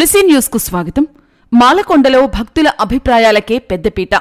తులసి న్యూస్కు స్వాగతం. మాలకొండలో భక్తుల అభిప్రాయాలకే పెద్దపీట.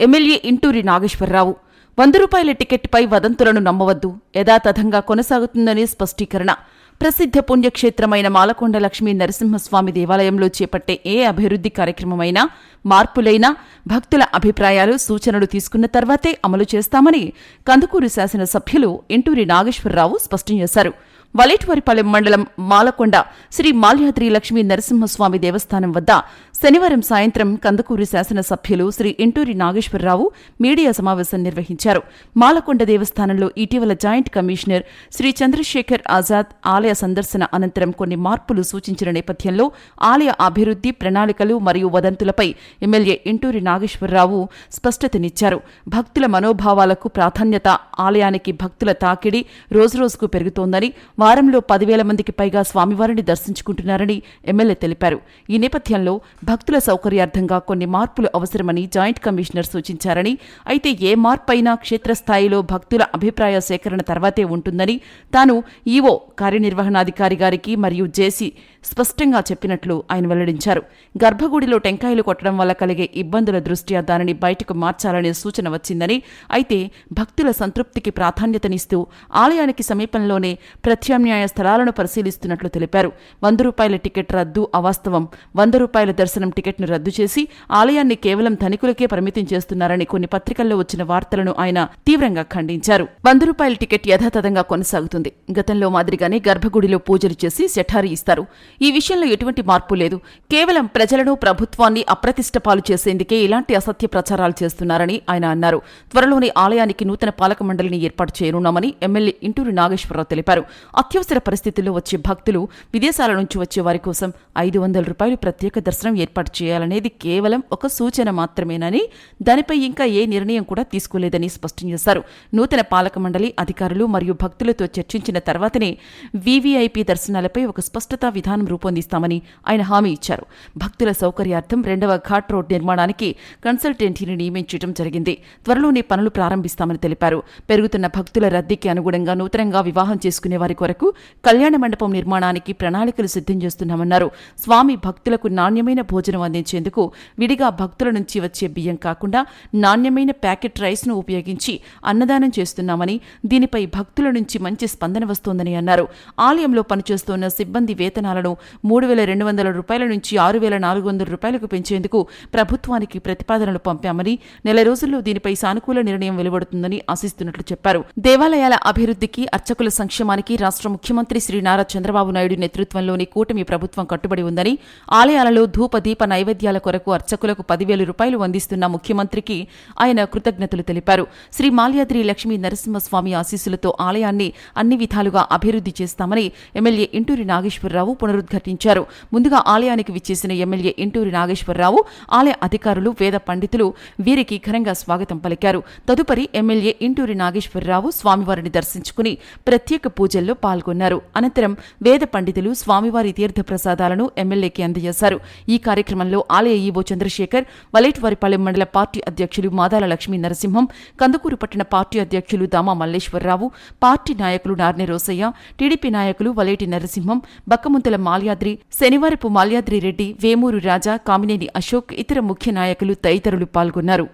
ఎమ్మెల్యే ఇంటూరి నాగేశ్వరరావు. వంద రూపాయల టికెట్పై వదంతులను నమ్మవద్దు. యథాతథంగా కొనసాగుతుందని స్పష్టీకరణ. ప్రసిద్ధ పుణ్యక్షేత్రమైన మాలకొండ లక్ష్మీ నరసింహస్వామి దేవాలయంలో చేపట్టే ఏ అభివృద్ధి కార్యక్రమమైనా మార్పులైనా భక్తుల అభిప్రాయాలు సూచనలు తీసుకున్న తర్వాతే అమలు చేస్తామని కందుకూరు శాసనసభ్యులు ఇంటూరి నాగేశ్వరరావు స్పష్టం చేశారు. వలేటివారిపాలెం మండలం మాలకొండ శ్రీ మాల్యాద్రి లక్ష్మీ నరసింహస్వామి దేవస్థానం వద్ద శనివారం సాయంత్రం కందుకూరు శాసనసభ్యులు శ్రీ ఇంటూరి నాగేశ్వరరావు మీడియా సమావేశం నిర్వహించారు. మాలకొండ దేవస్థానంలో ఇటీవల జాయింట్ కమిషనర్ శ్రీ చంద్రశేఖర్ ఆజాద్ ఆలయ సందర్శన అనంతరం కొన్ని మార్పులు సూచించిన నేపథ్యంలో ఆలయ అభివృద్ధి ప్రణాళికలు మరియు వదంతులపై ఎమ్మెల్యే ఇంటూరి నాగేశ్వరరావు స్పష్టతనిచ్చారు. భక్తుల మనోభావాలకు ప్రాధాన్యత ఆలయానికి భక్తుల తాకిడి రోజురోజుకు పెరుగుతోందని వారంలో పదివేల మందికి పైగా స్వామివారిని దర్శించుకుంటున్నారని ఎమ్మెల్యే తెలిపారు. ఈ నేపథ్యంలో భక్తుల సౌకర్యార్థంగా కొన్ని మార్పులు అవసరమని జాయింట్ కమిషనర్ సూచించారని అయితే ఏ మార్పైనా క్షేత్రస్థాయిలో భక్తుల అభిప్రాయ సేకరణ తర్వాతే ఉంటుందని తాను ఈవో కార్యనిర్వహణాధికారి గారికి మరియు జేసీ స్పష్టంగా చెప్పినట్లు ఆయన వెల్లడించారు. గర్భగుడిలో టెంకాయలు కొట్టడం వల్ల కలిగే ఇబ్బందుల దృష్ట్యా దానిని బయటకు మార్చాలనే సూచన వచ్చిందని అయితే భక్తుల సంతృప్తికి ప్రాధాన్యతనిస్తూ ఆలయానికి సమీపంలోనే ప్రత్యామ్నాయ స్థలాలను పరిశీలిస్తున్నట్లు తెలిపారు. వంద రూపాయల టికెట్ రద్దు అవాస్తవం వంద రూపాయల దర్శనం టికెట్ను రద్దు చేసి ఆలయాన్ని కేవలం ధనికులకే పరిమితం చేస్తున్నారని కొన్ని పత్రికల్లో వచ్చిన వార్తలను ఆయన తీవ్రంగా ఖండించారు. వంద రూపాయల టికెట్ యథాతథంగా కొనసాగుతుంది. గతంలో మాదిరిగానే గర్భగుడిలో పూజలు చేసి సెఠారి ఇస్తారు. ఈ విషయంలో ఎటువంటి మార్పు లేదు. కేవలం ప్రజలను ప్రభుత్వాన్ని అప్రతిష్టపాలు చేసేందుకే ఇలాంటి అసత్య ప్రచారాలు చేస్తున్నారని ఆయన అన్నారు. త్వరలోనే ఆలయానికి నూతన పాలక మండలిని ఏర్పాటు చేయనున్నామని ఎమ్మెల్యే ఇంటూరి నాగేశ్వరరావు తెలిపారు. అత్యవసర పరిస్థితుల్లో వచ్చే భక్తులు విదేశాల నుంచి వచ్చే వారి కోసం ఐదు వందల రూపాయలు ప్రత్యేక దర్శనం ఏర్పాటు చేయాలనేది కేవలం ఒక సూచన మాత్రమేనని దానిపై ఇంకా ఏ నిర్ణయం కూడా తీసుకోలేదని స్పష్టం చేశారు. నూతన పాలక మండలి అధికారులు మరియు భక్తులతో చర్చించిన తర్వాతనే వీవీఐపీ దర్శనాలపై ఒక స్పష్టత విధానం రూపొందిస్తామని ఆయన హామీ ఇచ్చారు. భక్తుల సౌకర్యార్థం రెండవ ఘాట్ రోడ్ నిర్మాణానికి కన్సల్టెంటీని నియమించడం జరిగింది. త్వరలోనే పనులు ప్రారంభిస్తామని తెలిపారు. పెరుగుతున్న భక్తుల రద్దీకి అనుగుణంగా నూతనంగా వివాహం చేసుకునే వారి కొరకు కళ్యాణ మండపం నిర్మాణానికి ప్రణాళికలు సిద్ధం చేస్తున్నామన్నారు. స్వామి భక్తులకు నాణ్యమైన భోజనం అందించేందుకు విడిగా భక్తుల నుంచి వచ్చే బియ్యం కాకుండా నాణ్యమైన ప్యాకెట్ రైస్ను ఉపయోగించి అన్నదానం చేస్తున్నామని దీనిపై భక్తుల నుంచి మంచి స్పందన వస్తోందని అన్నారు. ఆలయంలో పనిచేస్తున్న సిబ్బంది వేతనాలను మూడు వేల రెండు వందల రూపాయల నుంచి ఆరు వేల నాలుగు వందల రూపాయలకు పెంచేందుకు ప్రభుత్వానికి ప్రతిపాదనలు పంపామని నెల రోజుల్లో దీనిపై సానుకూల నిర్ణయం వెలువడుతుందని ఆశిస్తున్నట్లు చెప్పారు. దేవాలయాల అభివృద్ధికి అర్చకుల సంక్షేమానికి రాష్ట్ర ముఖ్యమంత్రి శ్రీ నారా చంద్రబాబు నాయుడు నేతృత్వంలోని కూటమి ప్రభుత్వం కట్టుబడి ఉందని ఆలయాలలో ధూప దీప నైవేద్యాల కొరకు అర్చకులకు పదివేల రూపాయలు అందిస్తున్న ముఖ్యమంత్రికి ఆయన కృతజ్ఞతలు తెలిపారు. శ్రీ మాల్యాద్రి లక్ష్మీ నరసింహస్వామి ఆశీస్సులతో ఆలయాన్ని అన్ని విధాలుగా అభివృద్ధి చేస్తామని ఎమ్మెల్యే ఇంటూరి నాగేశ్వరరావు పునరుద్ఘాటించారు. ముందుగా ఆలయానికి విచ్చేసిన ఎమ్మెల్యే ఇంటూరి నాగేశ్వరరావు ఆలయ అధికారులు వేద పండితులు వీరికి ఘనంగా స్వాగతం పలికారు. తదుపరి ఎమ్మెల్యే ఇంటూరి నాగేశ్వరరావు స్వామివారిని దర్శించుకుని ప్రత్యేక పూజల్లో పాల్గొన్నారు. అనంతరం వేద పండితులు స్వామివారి తీర్థప్రసాదాలను ఎమ్మెల్యేకి అందజేశారు. ఈ కార్యక్రమంలో ఆలయ ఈవో చంద్రశేఖర్ వలేటివారిపాలెం మండల పార్టీ అధ్యక్షులు మాదాల లక్ష్మీ నరసింహం కందుకూరు పట్టణ పార్టీ అధ్యక్షులు దామా మల్లేశ్వరరావు పార్టీ నాయకులు నార్నె రోసయ్య టీడీపీ నాయకులు వలేటి నరసింహం బక్కముంతల మాల్యాద్రి శనివారపు మాల్యాద్రి రెడ్డి వేమూరు రాజా కామినేని అశోక్ ఇతర ముఖ్య నాయకులు తదితరులు పాల్గొన్నారు.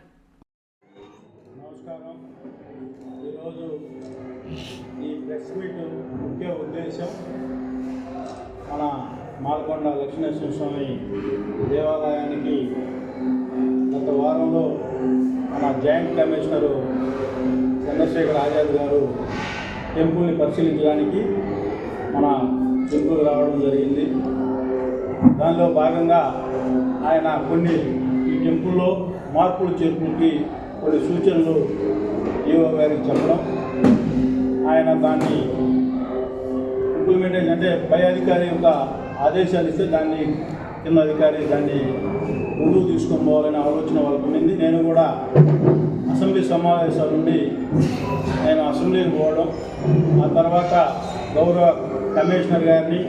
మన మాల్కొండ లక్ష్మీనరసింహ స్వామి దేవాలయానికి గత వారంలో మన జాయింట్ కమిషనరు చంద్రశేఖర్ ఆజాద్ గారు టెంపుల్ని పరిశీలించడానికి మన టెంపుల్ రావడం జరిగింది. దానిలో భాగంగా ఆయన కొన్ని ఈ టెంపుల్లో మార్పులు చేర్పులకి కొన్ని సూచనలు ఈవో గారికి చెప్పడం ఆయన దాన్ని ఇంప్లిమెంటేషన్ అంటే పై అధికారి యొక్క ఆదేశాలు ఇస్తే దాన్ని కింద అధికారి దాన్ని ముందుకు తీసుకొని పోవాలనే ఆలోచన వాళ్ళకు ఉండింది నేను కూడా అసెంబ్లీ సమావేశాల నుండి నేను అసెంబ్లీకి పోవడం ఆ తర్వాత గౌరవ కమిషనర్ గారిని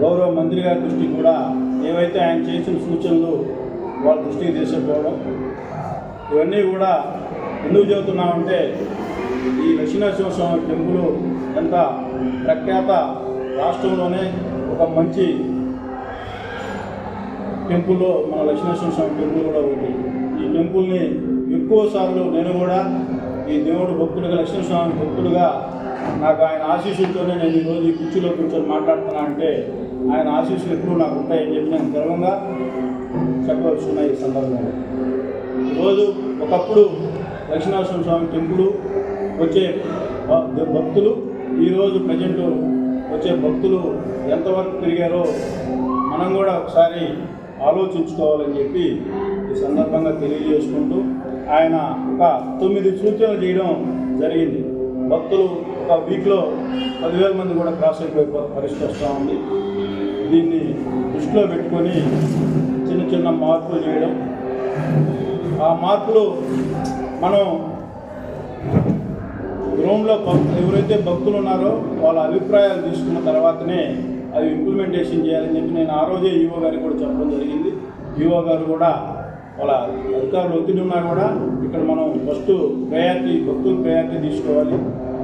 గౌరవ మంత్రి గారి దృష్టికి కూడా ఏవైతే ఆయన చేసిన సూచనలు వాళ్ళ దృష్టికి తీసుకుపోవడం ఇవన్నీ కూడా ఎందుకు చెబుతున్నామంటే ఈ లక్ష్మీనరసింహస్వామి టెంపుల్ ఎంత ప్రఖ్యాత రాష్ట్రంలోనే ఒక మంచి టెంపుల్లో మన లక్ష్మీనరసింహ స్వామి టెంపుల్ కూడా ఒకటి. ఈ టెంపుల్ని ఎక్కువ సార్లు నేను కూడా ఈ దేవుడు భక్తుడిగా లక్ష్మీ స్వామి భక్తుడుగా నాకు ఆయన ఆశీస్సులతోనే నేను ఈరోజు ఈ కుర్చీలో కూర్చొని మాట్లాడుతున్నా అంటే ఆయన ఆశీస్సులు ఎప్పుడూ నాకు ఉంటాయని చెప్పి నేను గర్వంగా చెప్పవలసిన ఈ సందర్భంలో. ఈరోజు ఒకప్పుడు లక్ష్మీనరసింహ స్వామి టెంపుల్ వచ్చే భక్తులు ఈరోజు ప్రజెంట్ వచ్చే భక్తులు ఎంతవరకు పెరిగారో మనం కూడా ఒకసారి ఆలోచించుకోవాలని చెప్పి ఈ సందర్భంగా తెలియజేసుకుంటూ ఆయన ఒక తొమ్మిది సూచనలు చేయడం జరిగింది. భక్తులు ఒక వీక్లో పదివేల మంది కూడా క్రాస్ అయిపోయే పరిస్థితి వస్తూ ఉంది. దీన్ని దృష్టిలో పెట్టుకొని చిన్న చిన్న మార్పులు చేయడం. ఆ మార్పులు మనం గ్రౌండ్లో భక్తులు ఎవరైతే భక్తులు ఉన్నారో వాళ్ళ అభిప్రాయాలు తీసుకున్న తర్వాతనే అవి ఇంప్లిమెంటేషన్ చేయాలని చెప్పి నేను ఆ రోజే ఈవో గారికి కూడా చెప్పడం జరిగింది. ఈవో గారు కూడా వాళ్ళ అధికారులు ఒత్తిడి ఉన్నా కూడా ఇక్కడ మనం ఫస్ట్ ప్రయారిటీ భక్తులు ప్రయారిటీ తీసుకోవాలి.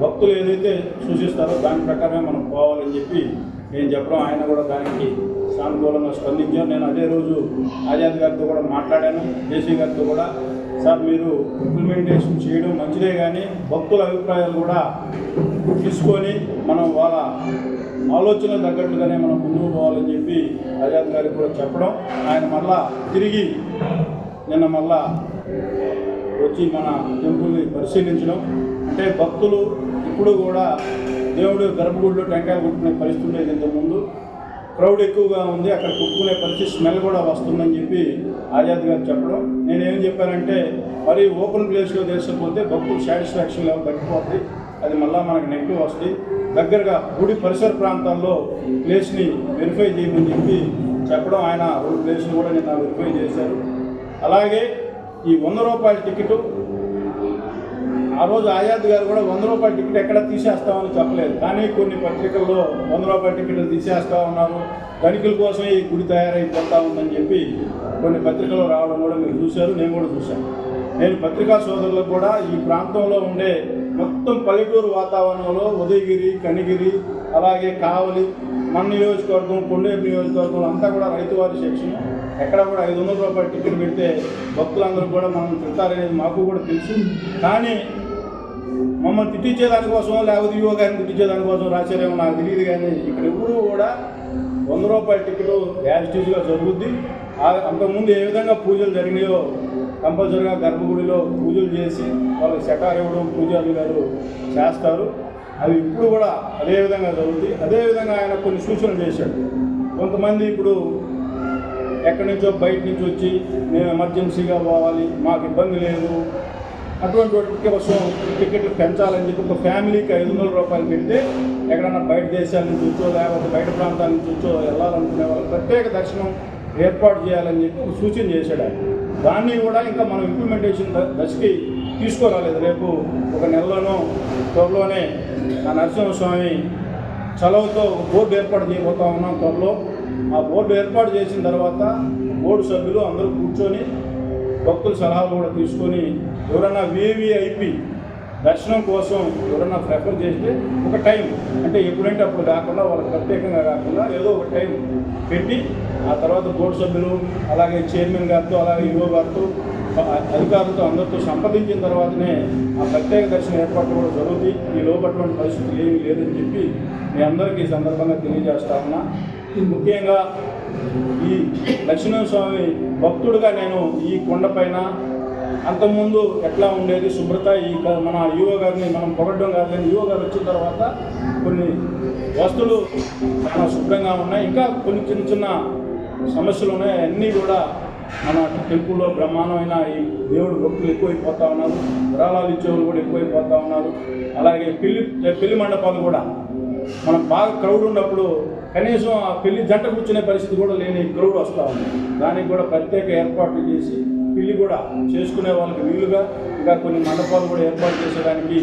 భక్తులు ఏదైతే సూచిస్తారో దాని ప్రకారమే మనం పోవాలని చెప్పి నేను చెప్పడం ఆయన కూడా దానికి సానుకూలంగా స్పందించాను నేను అదే రోజు ఆజాద్ గారితో కూడా మాట్లాడాను. జేసీ గారితో కూడా సార్ మీరు ఇంప్లిమెంటేషన్ చేయడం మంచిదే కానీ భక్తుల అభిప్రాయాలు కూడా తీసుకొని మనం వాళ్ళ ఆలోచన తగ్గట్టుగానే మనం ముందుకు పోవాలని చెప్పి ఆజాద్ గారికి కూడా చెప్పడం. ఆయన మళ్ళా తిరిగి నిన్న మళ్ళా వచ్చి మన టెంపుల్ని పరిశీలించడం. అంటే భక్తులు ఇప్పుడు కూడా దేవుడు గర్భగుడిలో టెంకాయ కొట్టుకునే పరిస్థితి ఉండేది ఇంతకుముందు. క్రౌడ్ ఎక్కువగా ఉంది అక్కడ కుట్టుకునే పరిస్థితి స్మెల్ కూడా వస్తుందని చెప్పి ఆజాద్ గారు చెప్పడం. నేనేం చెప్పానంటే మరి ఓపెన్ ప్లేస్లో తెలిసిపోతే భక్తులు సాటిస్ఫాక్షన్ లెవెల్ తగ్గిపోతుంది అది మళ్ళీ మనకు నెగిటివ్ వస్తుంది. దగ్గరగా గుడి పరిసర ప్రాంతాల్లో ప్లేస్ని వెరిఫై చేయమని చెప్పి చెప్పడం ఆయన రెండు ప్లేస్ని కూడా నిన్న వెరిఫై చేశారు. అలాగే ఈ వంద రూపాయల టికెట్ ఆ రోజు ఆజాద్ గారు కూడా వంద రూపాయల టికెట్ ఎక్కడ తీసేస్తామని చెప్పలేదు. కానీ కొన్ని పత్రికల్లో వంద రూపాయల టికెట్లు తీసేస్తా ఉన్నారు ధనికుల కోసం ఈ గుడి తయారైపోతా ఉందని చెప్పి కొన్ని పత్రికలు రావడం కూడా మీరు చూశారు నేను కూడా చూశాను. నేను పత్రికా సోదరులకు కూడా ఈ ప్రాంతంలో ఉండే మొత్తం పల్లెటూరు వాతావరణంలో ఉదయగిరి కనిగిరి అలాగే కావలి మన నియోజకవర్గం కొండేరు నియోజకవర్గం అంతా కూడా రైతువారి సెక్షన్. ఎక్కడ కూడా ఐదు వందల రూపాయల టికెట్ పెడితే భక్తులందరూ కూడా మనం తింటారనేది మాకు కూడా తెలుసు. కానీ మమ్మల్ని తిట్టించే దానికోసం లేకపోతే యువ గారిని తిట్టించేదానికోసం రాశారేమో నాకు తెలియదు కానీ ఇక్కడ ఎవరు కూడా వంద రూపాయల టికెట్ యాజిటీజ్గా జరుగుద్ది. అంతకుముందు ఏ విధంగా పూజలు జరిగినాయో కంపల్సరీగా గర్భగుడిలో పూజలు చేసి వాళ్ళకి సెటార్ ఇవ్వడం పూజారులు గారు చేస్తారు. అవి ఇప్పుడు కూడా అదే విధంగా జరుగుతుంది అదే విధంగా ఆయన కొన్ని సూచనలు చేశాడు. కొంతమంది ఇప్పుడు ఎక్కడి నుంచో బయట నుంచి వచ్చి మేము ఎమర్జెన్సీగా పోవాలి మాకు ఇబ్బంది లేదు. అటువంటి కోసం టికెట్లు పెంచాలని చెప్పి ఒక ఫ్యామిలీకి ఐదు వందల రూపాయలు పెడితే ఎక్కడన్నా బయట దేశాల నుంచి వచ్చో లేకపోతే బయట ప్రాంతాల నుంచి వచ్చో వెళ్ళాలనుకునే వాళ్ళు ప్రత్యేక దర్శనం ఏర్పాటు చేయాలని చెప్పి ఒక సూచన చేశాడు ఆయన. దాన్ని కూడా ఇంకా మనం ఇంప్లిమెంటేషన్ దశకి తీసుకురాలేదు. రేపు ఒక నెలలోనో త్వరలోనే ఆ నరసింహస్వామి స్వామి ఒక బోర్డు ఏర్పాటు చేయబోతా ఉన్నాం త్వరలో. ఆ బోర్డు ఏర్పాటు చేసిన తర్వాత బోర్డు సభ్యులు అందరూ కూర్చొని భక్తుల సలహాలు కూడా తీసుకొని ఎవరైనా వివిఐపి దర్శనం కోసం ఎవరన్నా ప్రిఫర్ చేస్తే ఒక టైం అంటే ఎప్పుడంటే అప్పుడు కాకుండా వాళ్ళకి ప్రత్యేకంగా కాకుండా ఏదో ఒక టైం పెట్టి ఆ తర్వాత బోర్డు సభ్యులు అలాగే చైర్మన్ గారితో అలాగే ఈవో గారితో అధికారులతో అందరితో సంప్రదించిన తర్వాతనే ఆ ప్రత్యేక దర్శనం ఏర్పాటు కూడా జరుగుతుంది ఈ లోపటువంటి పరిస్థితులు ఏమీ లేదని చెప్పి మీ అందరికీ ఈ సందర్భంగా తెలియజేస్తా ఉన్నా. ముఖ్యంగా ఈ లక్ష్మీనరస్వామి భక్తుడుగా నేను ఈ కొండపైన అంతకుముందు ఎట్లా ఉండేది? శుభ్రత ఈ మన యువ గారిని మనం పొగడ్డం కాదు కానీ యువ గారు వచ్చిన తర్వాత కొన్ని వస్తువులు చాలా శుభ్రంగా ఉన్నాయి. ఇంకా కొన్ని చిన్న చిన్న సమస్యలు ఉన్నాయి. అన్నీ కూడా మన టెంపుల్లో బ్రహ్మాండమైన ఈ దేవుడు భక్తులు ఎక్కువైపోతూ ఉన్నారు. విరాళాలు ఇచ్చేవాళ్ళు కూడా ఎక్కువైపోతూ ఉన్నారు. అలాగే పెళ్ళి పెళ్ళి మండపాలు కూడా. మనం బాగా క్రౌడ్ ఉన్నప్పుడు కనీసం ఆ పెళ్ళి జంట కూర్చునే పరిస్థితి కూడా లేని క్రౌడ్ వస్తూ ఉంది. దానికి కూడా ప్రత్యేక ఏర్పాట్లు చేసి పెళ్ళి కూడా చేసుకునే వాళ్ళకి వీలుగా ఇంకా కొన్ని మండపాలు కూడా ఏర్పాటు చేసేదానికి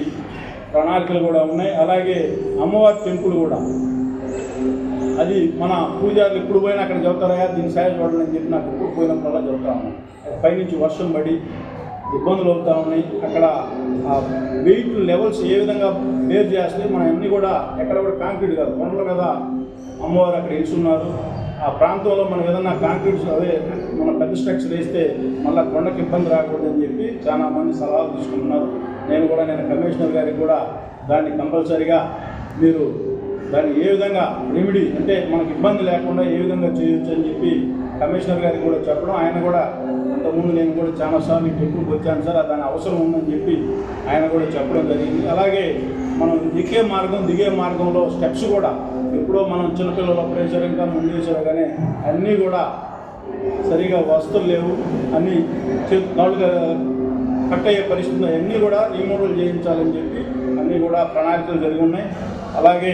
ప్రణాళికలు కూడా ఉన్నాయి. అలాగే అమ్మవారి టెంపుల్ కూడా. అది మన పూజారులు ఎప్పుడు పోయినా అక్కడ చెబుతారా దీన్ని సాయం చూడండి అని చెప్పి నాకు ఎప్పుడు పోయినప్పుడల్లా చెబుతా పైనుంచి వర్షం పడి ఇబ్బందులు అవుతా ఉన్నాయి. అక్కడ ఆ వెయిట్ లెవెల్స్ ఏ విధంగా బేర్ చేస్తే మనం అన్నీ కూడా ఎక్కడ కూడా కాంక్రీట్ కాదు. కొండల మీద అమ్మవారు అక్కడ ఇస్తున్నారు ఆ ప్రాంతంలో మనం ఏదన్నా కాంక్రీట్స్ అదే మన పెద్ద స్ట్రక్చర్ వేస్తే మళ్ళీ కొండకి ఇబ్బంది రాకూడదని చెప్పి చాలా మంది సలహాలు తీసుకుంటున్నారు. నేను కూడా నేను కమిషనర్ గారికి కూడా దాన్ని కంపల్సరీగా మీరు దాన్ని ఏ విధంగా రెమెడీ అంటే మనకు ఇబ్బంది లేకుండా ఏ విధంగా చేయొచ్చు అని చెప్పి కమిషనర్ గారికి కూడా చెప్పడం ఆయన కూడా అంతకుముందు నేను కూడా చాలాసార్లు టెంపుల్కి వచ్చాను సార్ దాని అవసరం ఉందని చెప్పి ఆయన కూడా చెప్పడం జరిగింది. అలాగే మనం ఎక్కే మార్గం దిగే మార్గంలో స్టెప్స్ కూడా ఎప్పుడో మనం చిన్నపిల్లల ప్రెషర్ ఇంకా ముందు కానీ అన్నీ కూడా సరిగా వస్తువులు లేవు. అన్నీ కాళ్ళు కట్ అయ్యే పరిస్థితులు అన్నీ కూడా రీమోడల్ చేయించాలని చెప్పి అన్నీ కూడా ప్రణాళికలు జరిగి ఉన్నాయి. అలాగే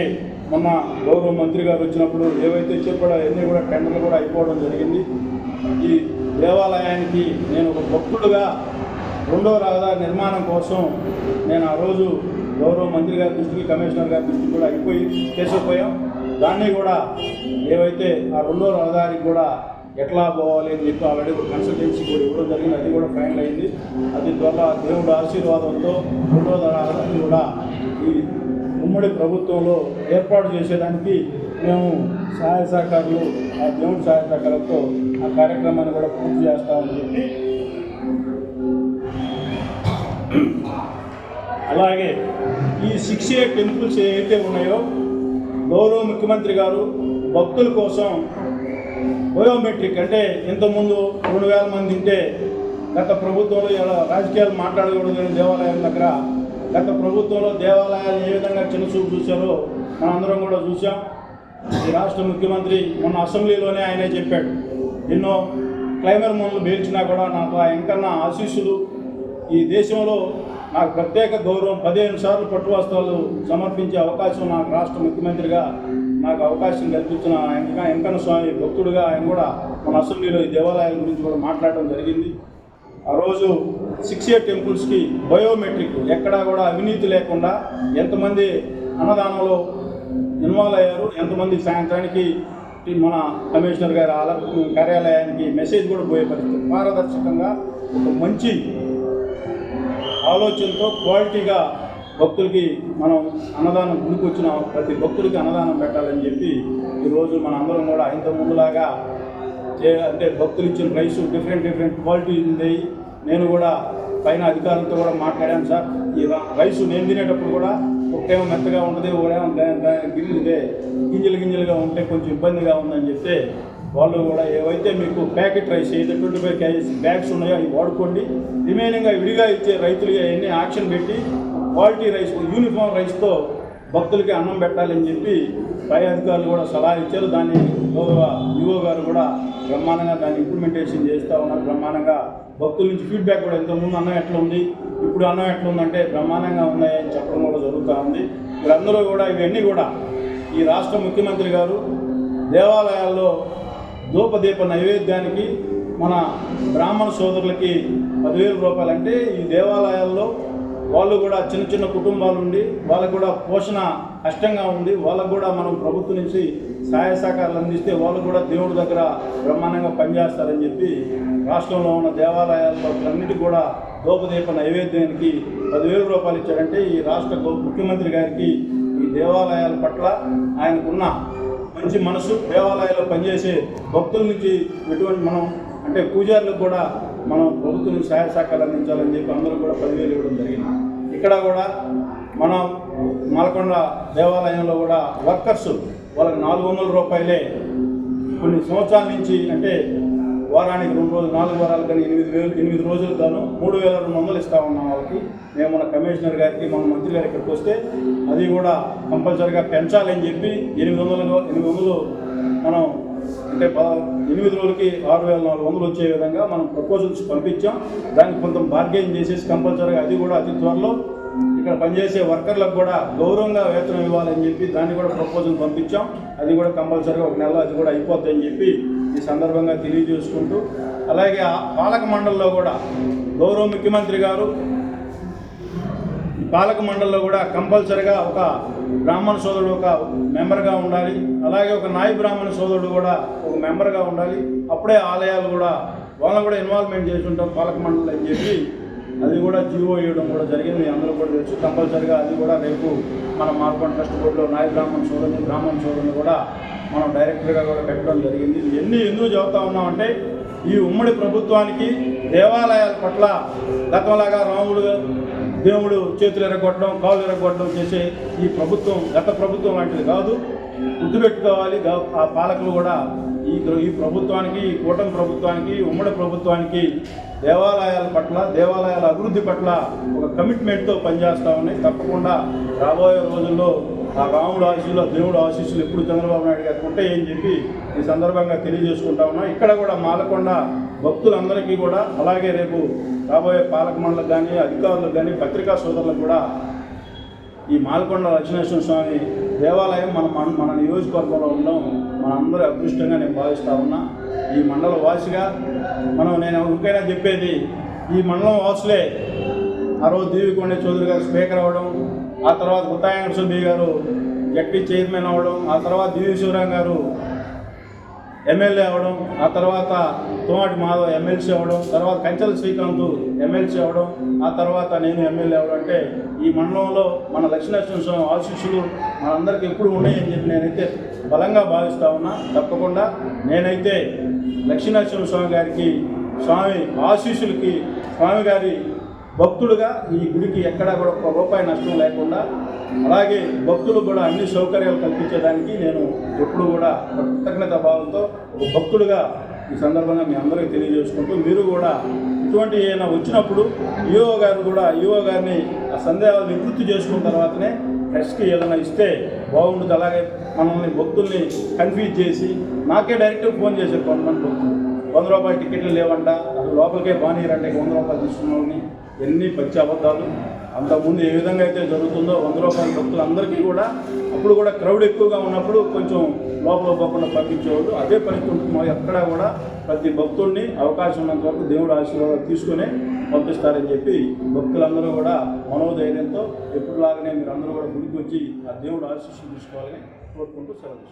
మొన్న గౌరవ మంత్రి గారు వచ్చినప్పుడు ఏవైతే చెప్పాడో అవన్నీ కూడా టెండర్లు కూడా అయిపోవడం జరిగింది. ఈ దేవాలయానికి నేను ఒక భక్తుడుగా రెండో రహదారి నిర్మాణం కోసం నేను ఆ రోజు గౌరవ మంత్రి గారి దృష్టికి కమిషనర్ గారి దృష్టికి కూడా అయిపోయి చేసుకుపోయాం దాన్ని కూడా ఏవైతే ఆ రెండో రహదారికి కూడా ఎట్లా పోవాలి అని చెప్పి ఆల్రెడీ ఒక కన్సల్టెన్సీ కూడా ఇవ్వడం జరిగింది. అది కూడా ఫైనల్ అయింది. అది ద్వారా దేవుడు ఆశీర్వాదంతో రెండో రహదారి కూడా ఈ ఉమ్మడి ప్రభుత్వంలో ఏర్పాటు చేసేదానికి మేము సహాయ సహకారులు ఆ దేవుడి సహాయ సహకారంతో ఆ కార్యక్రమాన్ని కూడా పూర్తి చేస్తామని చెప్పి. అలాగే ఈ సిక్స్ ఏ టెంపుల్స్ ఏవైతే ఉన్నాయో గౌరవ ముఖ్యమంత్రి గారు భక్తుల కోసం బయోమెట్రిక్ అంటే ఇంతకుముందు రెండు వేల మంది ఉంటే గత ప్రభుత్వంలో ఇలా రాజకీయాలు మాట్లాడకూడదు దేవాలయం దగ్గర. గత ప్రభుత్వంలో దేవాలయాలు ఏ విధంగా చిన్న చూపు చూశారో మనందరం కూడా చూసాం ఈ రాష్ట్ర ముఖ్యమంత్రి మొన్న అసెంబ్లీలోనే ఆయనే చెప్పాడు. ఎన్నో క్లైమర్ మనలు పేల్చినా కూడా నాకు ఆ ఎంకన్న ఆశీస్సులు ఈ దేశంలో నాకు ప్రత్యేక గౌరవం. పదిహేను సార్లు పట్టు వస్త్రాలు సమర్పించే అవకాశం నాకు రాష్ట్ర ముఖ్యమంత్రిగా నాకు అవకాశం కల్పించిన ఆయన ఎంకన్న స్వామి భక్తుడుగా ఆయన కూడా మన అసెంబ్లీలో ఈ దేవాలయాల గురించి కూడా మాట్లాడడం జరిగింది. ఆ రోజు సిక్స్ ఇయర్ టెంపుల్స్కి బయోమెట్రిక్ ఎక్కడా కూడా అవినీతి లేకుండా ఎంతమంది అన్నదానంలో ఇన్వాల్వ్ అయ్యారు ఎంతమంది సాయంత్రానికి మన కమిషనర్ గారి ఆల కార్యాలయానికి మెసేజ్ కూడా పోయే పరిస్థితి. పారదర్శకంగా ఒక మంచి ఆలోచనతో క్వాలిటీగా భక్తులకి మనం అన్నదానం గుడికి వచ్చిన ప్రతి భక్తుడికి అన్నదానం పెట్టాలని చెప్పి ఈరోజు మన అందరం కూడా ఇంత ముందులాగా అంటే భక్తులు ఇచ్చిన రైస్ డిఫరెంట్ డిఫరెంట్ క్వాలిటీ ఉంది. నేను కూడా పైన అధికారులతో కూడా మాట్లాడాను సార్. ఈ రైస్ నేను తినేటప్పుడు కూడా ఒకటేమో మెత్తగా ఉంటుంది ఒకటేమో దా- గింజలు గింజలుగా ఉంటే కొంచెం ఇబ్బందిగా ఉందని చెప్తే వాళ్ళు కూడా ఏవైతే మీకు ప్యాకెట్ రైస్ అయితే ట్వంటీ ఫైవ్ కేజీస్ బ్యాగ్స్ ఉన్నాయో అవి వాడుకోండి. రిమైనింగ్గా విడిగా ఇచ్చే రైతులు అవన్నీ యాక్షన్ పెట్టి క్వాలిటీ రైస్ యూనిఫామ్ రైస్తో భక్తులకి అన్నం పెట్టాలని చెప్పి పై అధికారులు కూడా సలహా ఇచ్చారు. దాన్ని గౌరవ యువో గారు కూడా బ్రహ్మాండంగా దాన్ని ఇంప్లిమెంటేషన్ చేస్తూ ఉన్నారు. బ్రహ్మాండంగా భక్తుల నుంచి ఫీడ్బ్యాక్ కూడా ఇంతకుముందు అన్నం ఎట్లా ఉంది ఇప్పుడు అన్నం ఎట్లా ఉందంటే బ్రహ్మాండంగా ఉన్నాయని చెప్పడం కూడా జరుగుతూ ఉంది. వీళ్ళందరూ కూడా ఇవన్నీ కూడా ఈ రాష్ట్ర ముఖ్యమంత్రి గారు దేవాలయాల్లో ధూపదీప నైవేద్యానికి మన బ్రాహ్మణ సోదరులకి పదివేల రూపాయలు అంటే ఈ దేవాలయాల్లో వాళ్ళు కూడా చిన్న చిన్న కుటుంబాలు ఉండి వాళ్ళకు కూడా పోషణ కష్టంగా ఉంది వాళ్ళకు కూడా మనం ప్రభుత్వం నుంచి సహాయ సహకారాలు అందిస్తే వాళ్ళు కూడా దేవుడి దగ్గర బ్రహ్మాండంగా పనిచేస్తారని చెప్పి రాష్ట్రంలో ఉన్న దేవాలయాల్లో అన్నిటి కూడా దోపదీప నైవేద్యానికి పదివేల రూపాయలు ఇచ్చారంటే ఈ రాష్ట్ర ముఖ్యమంత్రి గారికి ఈ దేవాలయాల పట్ల ఆయనకున్న మంచి మనసు దేవాలయాల్లో పనిచేసే భక్తుల నుంచి ఎటువంటి మనం అంటే పూజారులకు కూడా మనం ప్రభుత్వం సహాయ సహకారాలు అందించాలని చెప్పి అందరూ కూడా పదివేలు ఇవ్వడం జరిగింది. ఇక్కడ కూడా మనం మలకొండ దేవాలయంలో కూడా వర్కర్స్ వాళ్ళకి నాలుగు వందల రూపాయలే కొన్ని సంవత్సరాల నుంచి అంటే వారానికి రెండు రోజులు నాలుగు వారాలు కానీ ఎనిమిది వేలు ఎనిమిది రోజులు గాను మూడు వేల రెండు వందలు ఇస్తా ఉన్నాం వాళ్ళకి. మేము మన కమిషనర్ గారికి మన మంత్రి గారి ఇక్కడికి వస్తే అది కూడా కంపల్సరీగా పెంచాలని చెప్పి ఎనిమిది వందలు ఎనిమిది వందలు మనం అంటే ప ఎనిమిది రోజులకి ఆరు వేల నాలుగు వందలు వచ్చే విధంగా మనం ప్రపోజల్స్ పంపించాం. దానికి కొంత బార్గెయిన్ చేసేసి కంపల్సరీగా అది కూడా అతి త్వరలో ఇక్కడ పనిచేసే వర్కర్లకు కూడా గౌరవంగా వేతనం ఇవ్వాలని చెప్పి దాన్ని కూడా ప్రపోజల్ పంపించాం. అది కూడా కంపల్సరీగా ఒక నెల అది కూడా అయిపోద్ది అని చెప్పి ఈ సందర్భంగా తెలియజేసుకుంటూ అలాగే ఆ పాలక మండలిలో కూడా గౌరవ ముఖ్యమంత్రి గారు పాలక మండలిలో కూడా కంపల్సరిగా ఒక బ్రాహ్మణ సోదరుడు ఒక మెంబర్గా ఉండాలి. అలాగే ఒక నాయ బ్రాహ్మణ సోదరుడు కూడా ఒక మెంబర్గా ఉండాలి. అప్పుడే ఆలయాలు కూడా వాళ్ళని కూడా ఇన్వాల్వ్మెంట్ చేసి ఉంటాం పాలక మండలి అని చెప్పి. అది కూడా జీవో ఇవ్వడం కూడా జరిగింది. అందరూ కూడా తెలుసు. కంపల్సరిగా అది కూడా రేపు మన మార్కొండ ట్రస్ట్ బోర్డులో నాయ బ్రాహ్మణ సోదరుని బ్రాహ్మణ సోదరుని కూడా మనం డైరెక్టర్గా కూడా పెట్టడం జరిగింది. ఎన్ని ఎందుకు చెబుతా ఉన్నామంటే ఈ ఉమ్మడి ప్రభుత్వానికి దేవాలయాల పట్ల గతంలాగా రాముడు దేవుడు చేతులు ఎరగొట్టడం కాళ్ళు ఎరగొట్టడం చేసే ఈ ప్రభుత్వం గత ప్రభుత్వం లాంటిది కాదు. గుర్తుపెట్టుకోవాలి ఆ పాలకులు కూడా ఈ ఈ ప్రభుత్వానికి ఈ కూటమి ప్రభుత్వానికి ఉమ్మడి ప్రభుత్వానికి దేవాలయాల పట్ల దేవాలయాల అభివృద్ధి పట్ల ఒక కమిట్మెంట్తో పనిచేస్తూ ఉన్నాయి. తప్పకుండా రాబోయే రోజుల్లో ఆ రాముడు ఆశీస్సులు దేవుడు ఆశీస్సులు ఎప్పుడు చంద్రబాబు నాయుడు గారికి ఉంటాయని చెప్పి ఈ సందర్భంగా తెలియజేసుకుంటా ఉన్నాం. ఇక్కడ కూడా మాలకొండ భక్తులందరికీ కూడా అలాగే రేపు రాబోయే పాలక మండలకు కానీ అధికారులకు కానీ పత్రికా సోదరులకు కూడా ఈ మాల్కొండ లక్ష్మీనరసింహ స్వామి దేవాలయం మన మన మన నియోజకవర్గంలో ఉండడం మన అందరూ అదృష్టంగా నేను భావిస్తా ఉన్నా. ఈ మండల వాసిగా మనం నేను ఎవరికైనా చెప్పేది ఈ మండలం వాసులే ఆ రోజు దేవికొండ చౌదరి గారు స్పీకర్ అవ్వడం ఆ తర్వాత గుత్తాయంగ సుబ్బి గారు జడ్పీ చైర్మన్ అవ్వడం ఆ తర్వాత దివ్య శివరాం గారు ఎమ్మెల్యే అవ్వడం ఆ తర్వాత తోమాటి మాధవ్ ఎమ్మెల్సీ అవ్వడం తర్వాత కంచెల శ్రీకాంత్ ఎమ్మెల్సీ అవ్వడం ఆ తర్వాత నేను ఎమ్మెల్యే అవ్వడం అంటే ఈ మండలంలో మన లక్ష్మీనరసింహ స్వామి ఆశీస్సులు మనందరికీ ఎప్పుడు ఉన్నాయని చెప్పి నేనైతే బలంగా భావిస్తా ఉన్నా. తప్పకుండా నేనైతే లక్ష్మీనరసింహ స్వామి గారికి స్వామి ఆశీస్సులకి స్వామి గారి భక్తుడుగా ఈ గుడికి ఎక్కడా కూడా ఒక రూపాయి నష్టం లేకుండా అలాగే భక్తులకు కూడా అన్ని సౌకర్యాలు కల్పించేదానికి నేను ఎప్పుడు కూడా కృతజ్ఞత భావంతో ఒక భక్తుడుగా ఈ సందర్భంగా మీ అందరికీ తెలియజేసుకుంటూ మీరు కూడా ఇటువంటి ఏమైనా వచ్చినప్పుడు ఈఓ గారు కూడా ఈఓ గారిని ఆ సందేహాలు నివృత్తి చేసుకున్న తర్వాతనే ప్రెస్కి ఏదైనా ఇస్తే బాగుంటుంది. అలాగే మనల్ని భక్తుల్ని కన్ఫ్యూజ్ చేసి నాకే డైరెక్ట్గా ఫోన్ చేశారు కొంతమంది భక్తులు. వంద రూపాయల టికెట్లు లేవంట లోపలికే బానీరంటే వంద రూపాయలు తీసుకున్నామని ఎన్ని పచ్చి అబద్ధాలు అంతకుముందు ఏ విధంగా అయితే జరుగుతుందో వంద రూపాయల భక్తులు అందరికీ కూడా అప్పుడు కూడా క్రౌడ్ ఎక్కువగా ఉన్నప్పుడు కొంచెం లోపల పోకుండా పంపించేవాళ్ళు. అదే పరిస్థితి ఎక్కడా కూడా ప్రతి భక్తుడిని అవకాశం ఉన్నంత వరకు దేవుడు ఆశీర్వాదం తీసుకుని పంపిస్తారని చెప్పి భక్తులందరూ కూడా మనోధైర్యంతో ఎప్పుడులాగానే మీరు అందరూ కూడా గుడికి వచ్చి ఆ దేవుడు ఆశీస్సులు తీసుకోవాలని కోరుకుంటూ సెలవు